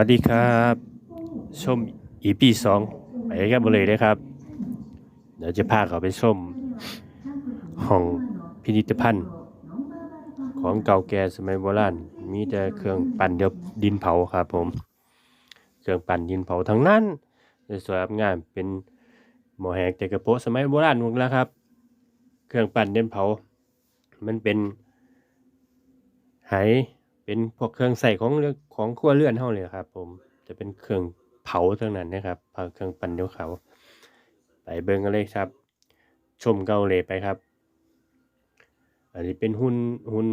วัสดีครับ ชมอีพีสองไปกันเลยเลยครับ เดี๋ยวจะพาเขาไปชมห้องพิพิธภัณฑ์ ของเก่าแก่สมัยโบราณมีแต่เครื่องปั่นเดียวดินเผาครับผม เครื่องปั่นดินเผาทั้งนั้นสวยงามเป็นหมอแหกแต่กระโปสมัยโบราณหมดแล้วครับ เครื่องปั่นดินเผา มันเป็นไห เป็นพวกเครื่องใส่ของเรื่องของครัวเรือนเฮาเลยครับ ผมจะเป็นเครื่องเผาทั้งนั้นนะครับเครื่องปั่นเดียวเขาไปเบิ่งกันเลยครับ ชมเกาเลยไปครับ อันนี้เป็นหุ่นหุ่น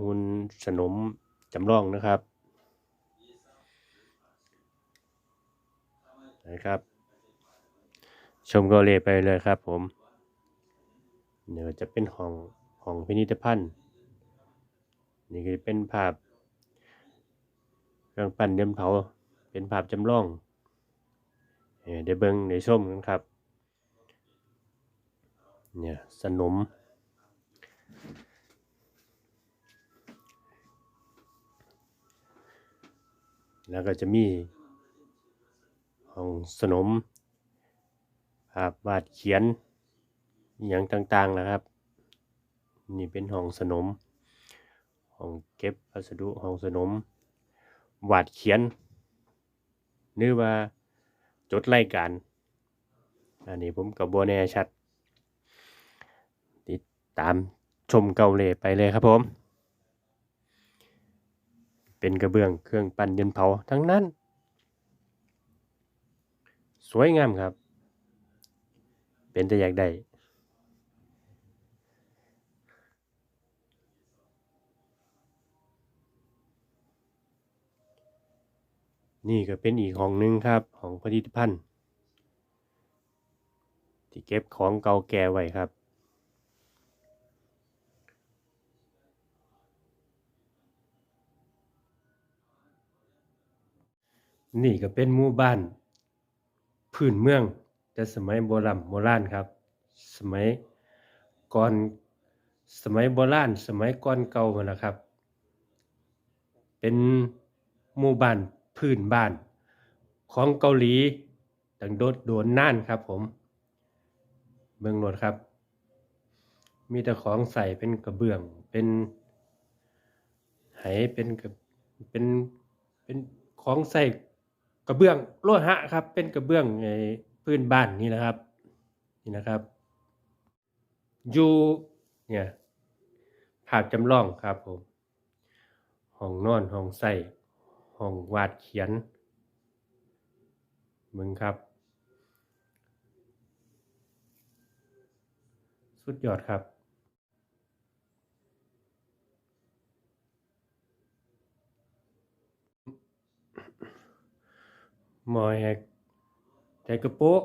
หุ่นสนมจำลองนะครับนะครับ ชมเกาเลยไปเลยครับ ผมเดี๋ยวจะเป็นห้องห้องพิพิธภัณฑ์ นี่ก็เป็นภาพเครื่องปั้นเดิมเผาเป็นภาพจำลองเอ่อเดี๋ยวเบิงในชมกันครับเนี่ยสนมแล้วก็จะมีห้องสนมภาพวาดเขียนอย่างต่างๆนะครับ นี่เป็นห้องสนม ห้องเก็บพัสดุห้องสนมวาดเขียนหรือว่าจดรายการ อันนี้ผมกับบัวแน่ชัด ติดตามชมเกาเลไปเลยครับผม เป็นกระเบื้องเครื่องปั้นดินเผาทั้งนั้น สวยงามครับ เป็นแต่อยากได้ นี่ก็เป็นอีกห้องหนึ่งครับของพิพิธภัณฑ์ที่เก็บของเก่าแก่ไว้ครับ นี่ก็เป็นหมู่บ้าน พื้นเมือง แต่สมัยโบราณโบราณครับ สมัยก่อนสมัยโบราณสมัยก่อนเก่ามาแล้วครับ เป็นหมู่บ้าน พื้นบ้าน ของเกาหลีตั้งโดดโดนน่านครับผมเบิ่งโลดครับ มีแต่ของใส่เป็นกระเบื้องเป็นไหเป็นกระเป็นเป็นของใส่กระเบื้องโลหะครับ เป็นกระเบื้องไอ้พื้นบ้านนี่นะครับนี่นะครับอยู่เนี่ยภาพจำลองครับผมห้องนอนห้องใส่ ห้องวาดเขียน มึงครับ สุดยอดครับหมอแหกแต่กระโปะ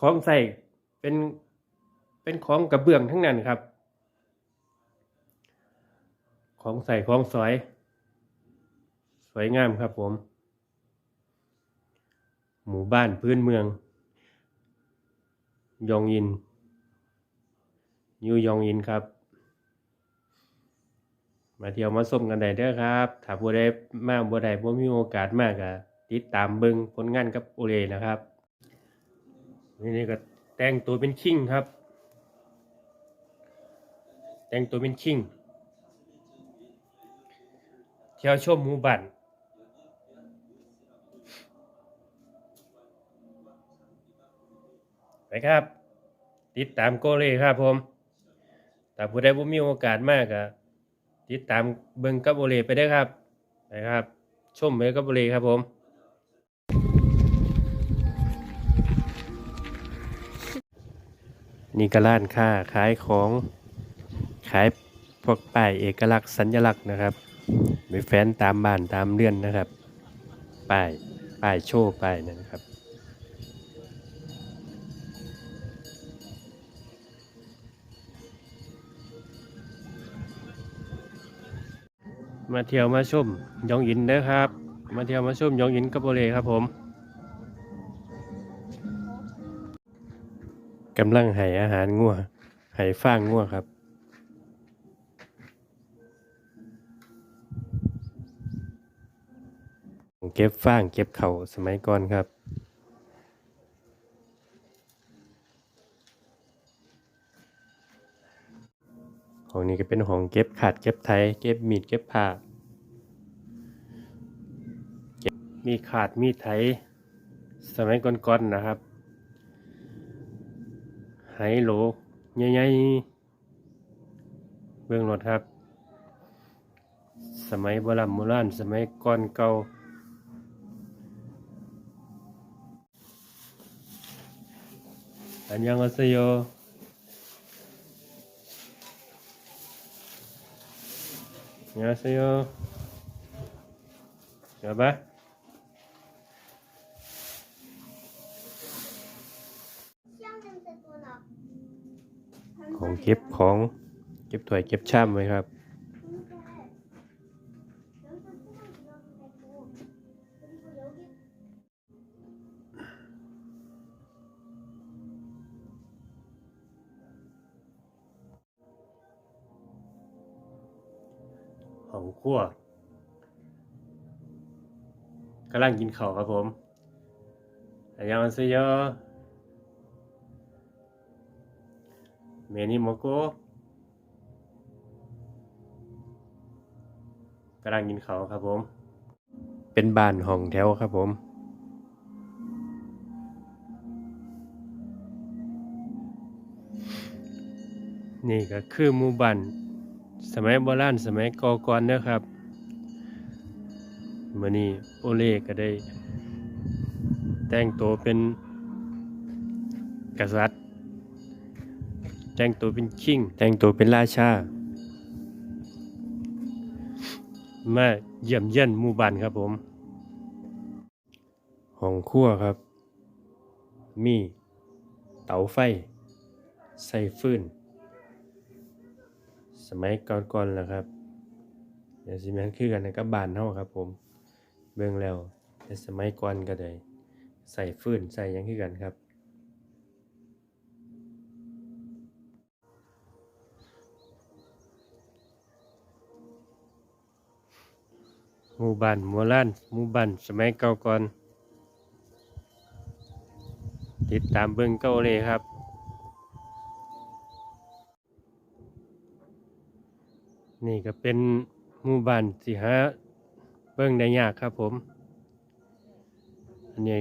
ของใส่เป็นเป็นของกระเบื้องทั้งนั้นครับ ของใส่ของสวย วยงามครับผม หมู่บ้านพื้นเมือง ยองยินยูยองยินครับ มาเที่ยวมาส้มกันได้เด้อครับ ถ้าผู้ใดมาบ่ได้บ่มีโอกาสมากก็ติดตามเบิ่งผลงานกับโอเลนะครับนี่นี่ก็แต่งตัวเป็นคิงครับ แต่งตัวเป็นคิงเที่ยวชมหมู่บ้านไป ครับ ติดตามโกเล่ครับผมแต่ผู้ใดบ่มีโอกาสมากก็ติดตามเบิ่งกับโอเลไปได้ครับไปครับชมไปกับโอเลครับผมนี่ก็ร้านค้าขายของขายพวกป้ายเอกลักษณ์สัญลักษณ์นะครับมีแฟนตามบ้านตามเรือนนะครับป้ายป้ายโชว์ป้ายนั่นนะครับ มาเที่ยวมาชมยองอินเด้อครับ มาเที่ยวมาชมยองอินกับโอเลครับผมกำลังให้อาหารงัวให้ฟางงัวครับเก็บฟางเก็บเข่าสมัยก่อนครับ ห้องนี้ก็เป็นห้องเก็บขาดเก็บไทยเก็บมีดเก็บผ้ามีขาดมีดไทยสมัยก่อนๆนะครับไหโหลใหญ่ๆเบื้องรถครับ สมัยโบราณโบราณสมัยก่อนเก่าอันยังอาเซโย 안녕하세요. 여봐. ของเก็บของเก็บถ้วยเก็บชามไว้ครับ ห้องครัวกำลังกินข้าวครับผมอันยังอันเซโยเมนิโมโกะกำลังกินข้าวครับผม เป็นบ้านห้องแถวครับผมนี่ก็คือหมู่บ้าน สมัยโบราณสมัยก่อก่อนเด้อครับมือนี้โอเล่ก็ได้ แต่งตัวเป็นกษัตริย์ แต่งตัวเป็นคิง แต่งตัวเป็นราชา มาเยี่ยมเยียนหมู่บ้านครับผม ห้องครัวครับ มีเตาไฟ ใส่ฟืน มัยก่อนๆแหละครับเดี๋ยวสิแม่นคือกันกับบ้านเฮาครับ ผม เบิ่งแล้วแต่สมัยก่อนก็ได้ใส่ฟืนใส่ยังคือกันครับ หมู่บ้านโบราณหมู่บ้านสมัยเก่าก่อน ติดตามเบิ่งเก่าเลยครับ นี่ก็เป็นหมู่บ้านที่หาเบิ่งได้ยากครับผม อันนี้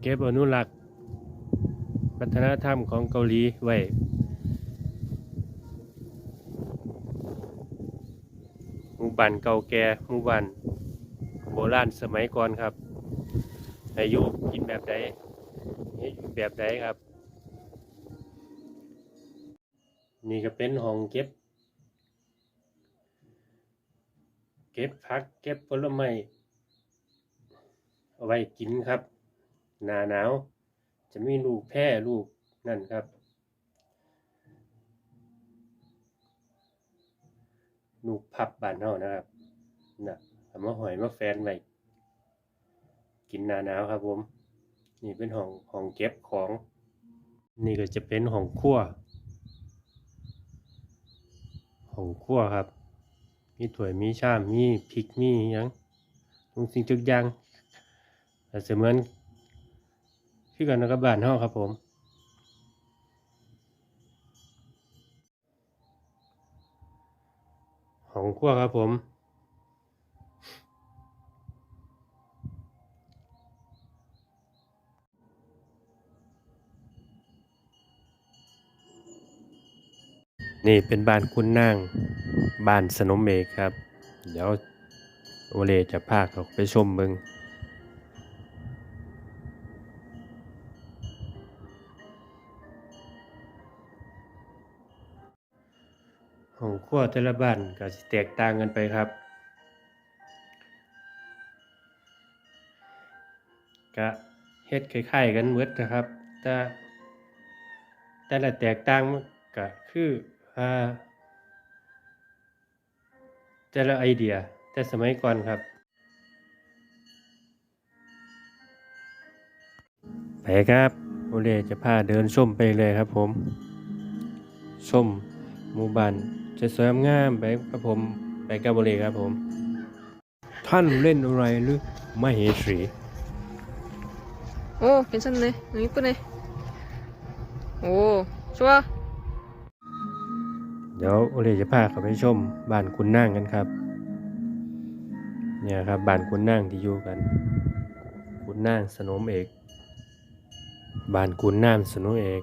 เก็บอนุรักษ์วัฒนธรรมของเกาหลีไว้หมู่บ้านเก่าแก่หมู่บ้านโบราณสมัยก่อนครับให้อยู่กินแบบใดให้อยู่แบบใดครับ นี่ก็เป็นห้องเก็บ เก็บผัก เก็บผลไม้เอาไว้กินครับ หนาหนาว จะมีลูกแพร่ลูกนั่นครับ ลูกพับบานเฮานะครับนะเอามาหอยมาแฟนไว้กินหนาหนาวครับผม นี่เป็นห้องห้องเก็บของ นี่ก็จะเป็นห้องครัวห้องครัวครับ มีถ้วยมีชามมีพริกมีหยังทุกสิ่งทุกอย่างแต่เสมือนคือกันกับบ้านเฮาครับผมของครัวครับผมนี่เป็นบ้านคุณนาง บ้านสนมเอกครับ เดี๋ยวโอเลจะพาเขาไปชมเบิงห้องครัวแต่ละบ้านก็สิแตกต่างกันไปครับก็เฮ็ดคล้ายๆกันเบิดนะครับ แต่แต่ละแตกต่างมันก็คืออ่า แต่ละไอเดีย แต่สมัยก่อนครับ ไปครับโอเลจะพาเดินชมไปเลยครับผม ชมหมู่บ้านจะสวยงามไปครับผม ไปกับโอเลครับผม ถ ท่านเล่นอะไรหรือไม่เหสี 오, 괜찮네. 어, 이쁘네. 오, 좋아. เดี๋ยวโอเลจะพาเขาไปชมบ้านคุณนั่งกันครับ เนี่ยครับบ้านคุณนั่งที่อยู่กัน คุณนั่งสนมเอกบ้านคุณน้ำสนมเอก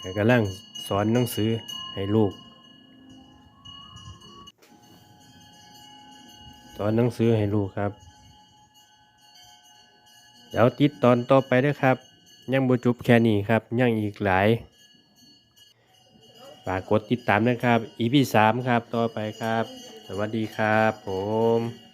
แกกำลังสอนหนังสือให้ลูก สอนหนังสือให้ลูกครับ เดี๋ยวติดตอนต่อไปด้วยครับ ยังบ่จบแค่นี้ครับ ยังอีกหลาย ฝากกดติดตามนะครับ EP 3 ครับ ต่อไปครับ สวัสดีครับผม